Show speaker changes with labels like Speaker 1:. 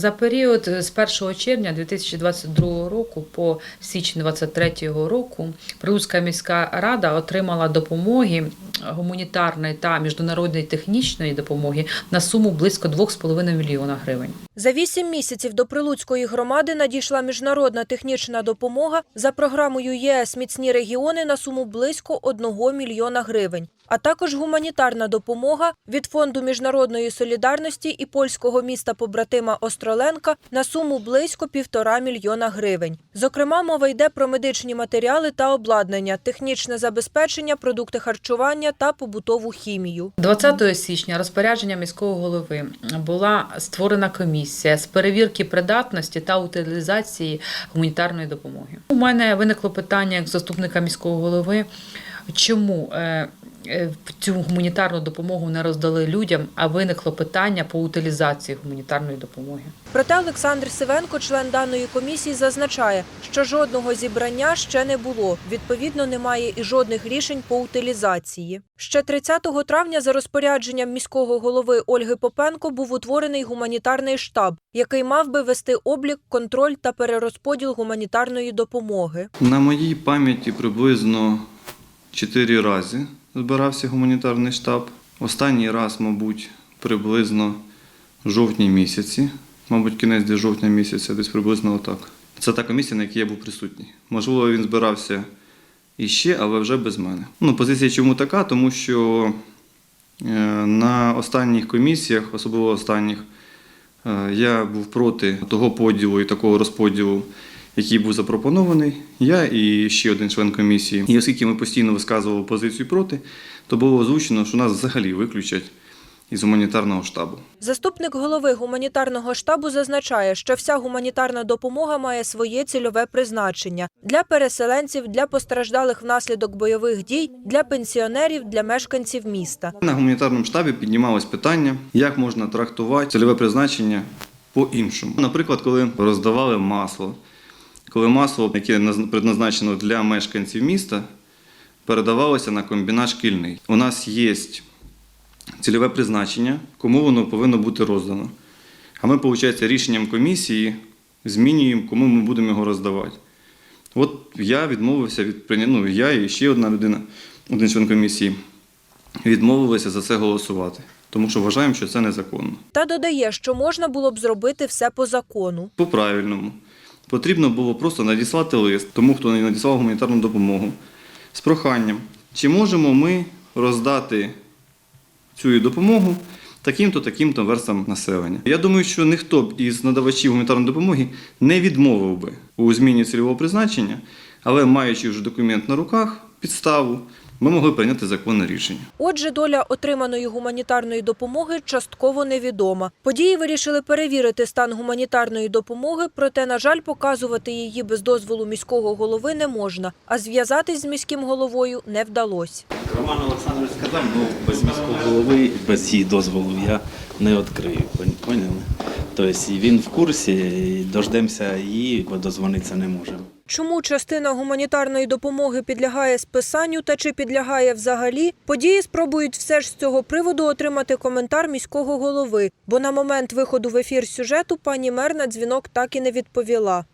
Speaker 1: За період з 1 червня 2022 року по січень 2023 року Прилуцька міська рада отримала допомоги гуманітарної та міжнародної технічної допомоги на суму близько 2,5 мільйона гривень.
Speaker 2: За вісім місяців до Прилуцької громади надійшла міжнародна технічна допомога за програмою ЄС «Міцні регіони» на суму близько 1 мільйона гривень, а також гуманітарна допомога від Фонду міжнародної солідарності і польського міста побратима Остроленка на суму близько півтора мільйона гривень. Зокрема, мова йде про медичні матеріали та обладнання, технічне забезпечення, продукти харчування та побутову хімію.
Speaker 1: 20 січня розпорядження міського голови була створена комісія з перевірки придатності та утилізації гуманітарної допомоги. У мене виникло питання як заступника міського голови, чому е, цю гуманітарну допомогу не роздали людям, а виникло питання по утилізації гуманітарної допомоги.
Speaker 2: Проте Олександр Сивенко, член даної комісії, зазначає, що жодного зібрання ще не було. Відповідно, немає і жодних рішень по утилізації. Ще 30 травня за розпорядженням міського голови Ольги Попенко був утворений гуманітарний штаб, який мав би вести облік, контроль та перерозподіл гуманітарної допомоги.
Speaker 3: На моїй пам'яті приблизно чотири рази збирався гуманітарний штаб. Останній раз, мабуть, приблизно в жовтні місяці, мабуть, кінець десь жовтня місяця, десь приблизно отак. Це та комісія, на якій я був присутній. Можливо, він збирався іще, але вже без мене. Ну, позиція чому така? Тому що е, на останніх комісіях, особливо останніх, Е, Я був проти того поділу і такого розподілу, який був запропонований. Я і ще один член комісії. І оскільки ми постійно висказували позицію проти, то було озвучено, що нас взагалі виключать із гуманітарного штабу.
Speaker 2: Заступник голови гуманітарного штабу зазначає, що вся гуманітарна допомога має своє цільове призначення для переселенців, для постраждалих внаслідок бойових дій, для пенсіонерів, для мешканців міста.
Speaker 3: На гуманітарному штабі піднімалось питання, як можна трактувати цільове призначення по-іншому. Наприклад, коли роздавали масло, коли масло, яке предназначено для мешканців міста, передавалося на комбінат шкільний. У нас є цільове призначення, кому воно повинно бути роздано. А ми, виходить, рішенням комісії змінюємо, кому ми будемо його роздавати. От я відмовився від прийняття, ну, я і ще одна людина, один член комісії, відмовилися за це голосувати, тому що вважаємо, що це незаконно.
Speaker 2: Та додає, що можна було б зробити все по закону.
Speaker 3: По-правильному. Потрібно було просто надіслати лист тому, хто не надіслав гуманітарну допомогу, з проханням, чи можемо ми роздати цю допомогу таким-то, таким-то верстам населення. Я думаю, що ніхто б із надавачів гуманітарної допомоги не відмовив би у зміні цільового призначення, але маючи вже документ на руках, підставу, ми могли прийняти законне рішення.
Speaker 2: Отже, доля отриманої гуманітарної допомоги частково невідома. Події вирішили перевірити стан гуманітарної допомоги, проте, на жаль, показувати її без дозволу міського голови не можна, а зв'язатись з міським головою не вдалося.
Speaker 4: Роман Олександрович сказав, ну без міського голови, без її дозволу я не відкрию. пон- Поняли? Тобто він в курсі, і дождемося її, бо дозвонитися не можемо.
Speaker 2: Чому частина гуманітарної допомоги підлягає списанню та чи підлягає взагалі? Події спробують все ж з цього приводу отримати коментар міського голови, бо на момент виходу в ефір сюжету пані мер на дзвінок так і не відповіла.